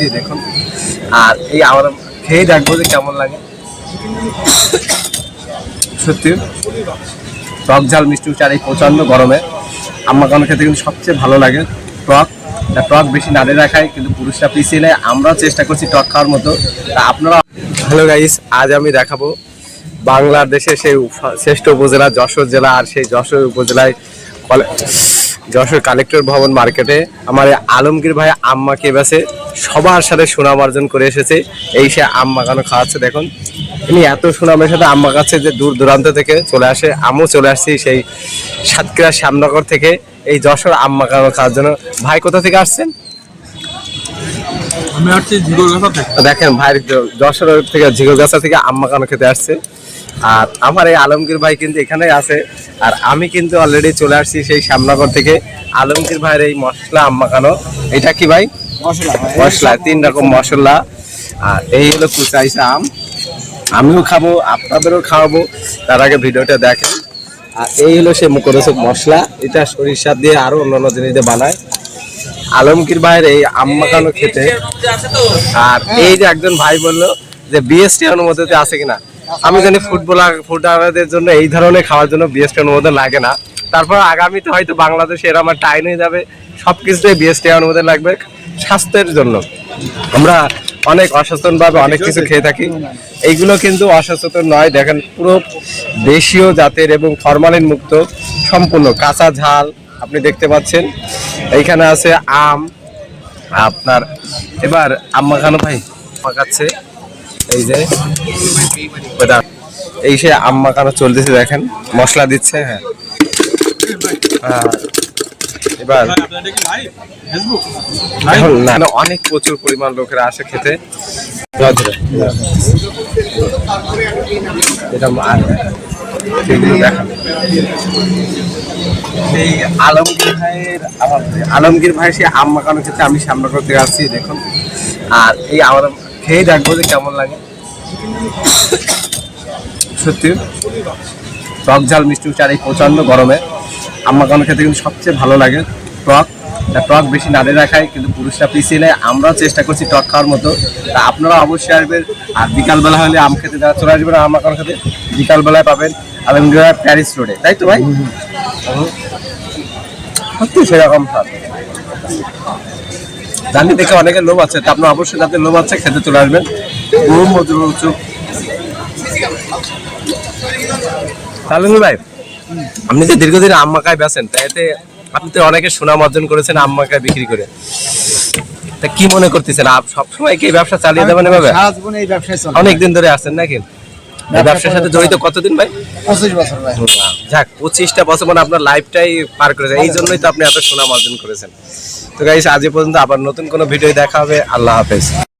আসছি দেখুন। আর এই আমরা খেয়ে দেখব যে কেমন লাগে। সত্যি, টক ঝাল, মিষ্টি চার এই প্রচণ্ড গরমে আম্মা কানো খেতে কিন্তু সবচেয়ে ভালো লাগে, টক। টক বেশি নাড়ে রাখায় কিন্তু পুরুষরা পিছিয়ে নেয়। আমরাও চেষ্টা করছি টক খাওয়ার মতো। তা আপনারা হ্যালো গাইস আজ আমি দেখাবো বাংলাদেশের সেই শ্রেষ্ঠ উপজেলা যশোর জেলা আর সেই যশোর উপজেলায় যশোর কালেক্টর ভবন মার্কেটে আমার আলমগীর ভাই আম্মা কেবাসে সবার সাথে সুনাম অর্জন করে এসেছে। এই সে আম্মা কেন খাওয়াচ্ছে দেখুন। তিনি এত সুনামের সাথে আম্মা কাছে যে দূর দূরান্ত থেকে চলে আসে। আমিও চলে আসছি সেই সাতক্ষীরা শ্যামনগর থেকে এই যশোর আম্মা কেন খাওয়ার জন্য। ভাই কোথা থেকে আসছেন? আমি ঝিগোরগাছা দেখেন ভাই যশোর থেকে ঝিগোগাছা থেকে আম্মা কানো খেতে আসছে। আর আমার এই আলমগীর ভাই কিন্তু এখানেই আছে। আর আমি কিন্তু অলরেডি চলে আসছি সেই শ্যামনগর থেকে। আলমগীর ভাইয়ের এই মশলা আম্মা কানো এটা কি ভাই? মশলা তিন রকম মশলা। আর এই হলো কুচাইছে আম আমিও খাব, আপনাদেরও খাওয়াবো। তার আগে ভিডিওটা দেখেন। আর এই হলো সে মুখরোচক মশলা। এটা সরিষা দিয়ে আরও অন্যান্য জিনিস দিয়ে বানায়। আলমগীর ভাইয়ের এই আম্মা কানো খেতে। আর এই যে একজন ভাই বলল যে বিএসটি অনুমোদিত আছে কিনা। আমি জানি ফুটবলার, ফুটবলারদের জন্য এই ধরনের খাওয়ার জন্য বিএসটি অনুমোদন লাগে না। তারপর আগামীতে হয়তো বাংলাদেশে এরকম আমার টাইম হয়ে যাবে। সব কিছুতেই বিএসটি অনুমোদন লাগবে। স্বাস্থ্যের জন্য। আমরা অনেক অসচেতন ভাবে অনেক কিছু খেয়ে থাকি। এইগুলো কিন্তু অসচেতন নয়। দেখেন, পুরো দেশীয় জাতের এবং ফরমালিন মুক্ত, সম্পূর্ণ কাঁচা ঝাল আপনি দেখতে পাচ্ছেন। এইখানে আছে আম, আপনার এবার আম্মা খানো ভাই পাকাচ্ছে এই যে এই সে আম্মা কানো চলতেছে, দেখেন। মশলা দিচ্ছে হ্যাঁ। আর এবার না না, অনেক প্রচুর পরিমাণ লোকেরা আসে খেতে। এটা সেগুলো আলমগীর ভাইয়ের আলমগীর ভাই সে আম্মা কানো খেতে আমি সামনে করতে আসছি দেখুন। আর এই আমার খেয়ে দেখব যে কেমন লাগে। সত্যি। টক ঝাল মিষ্টি চার এই প্রচণ্ড গরমে। আম্মা কানো খেতে কিন্তু সবচেয়ে ভালো লাগে টক। টক বেশি নাড়ে রাখায় কিন্তু পুরুষরা পিছিয়ে নেয়। আমরাও চেষ্টা করছি টক খাওয়ার মতো। তা আপনারা অবশ্যই আসবেন। আর বিকালবেলা হলে আম খেতে যারা চলে আসবেন আম্মা কানো খেতে বিকালবেলায় পাবেন আলমগীর প্যারিস রোডে। তাই তো ভাই? সত্যি সেরকম স্বাদ। জানি দেখে অনেকের লোভ আছে, তা আপনার অবশ্যই যাদের লোভ আছে, খেতে চলে আসবেন। বহু মজুর উঁচু তাহলে ভাই আপনি যে দীর্ঘদিন আম্মাকায় বেছেন তা এতে আপনি তো অনেকে সুনাম অর্জন করেছেন আম্মাকায় বিক্রি করে। তা কি মনে করতেছেন? আপ সবসময় কি ব্যবসা চালিয়ে যাবেন এভাবে? সারা জীবন এই ব্যবসায় চলে অনেকদিন ধরে আছেন নাকি? এই ব্যবসার সাথে জড়িত কতদিন ভাই? পঁচিশ বছর ভাই। যাক পঁচিশটা বছর মানে আপনার লাইফটাই পার করেছেন এই জন্যই তো আপনি এত সুনাম অর্জন করেছেন। তো গাইস আজ এ পর্যন্ত আবার নতুন কোনো ভিডিও দেখা হবে। আল্লাহ হাফেজ।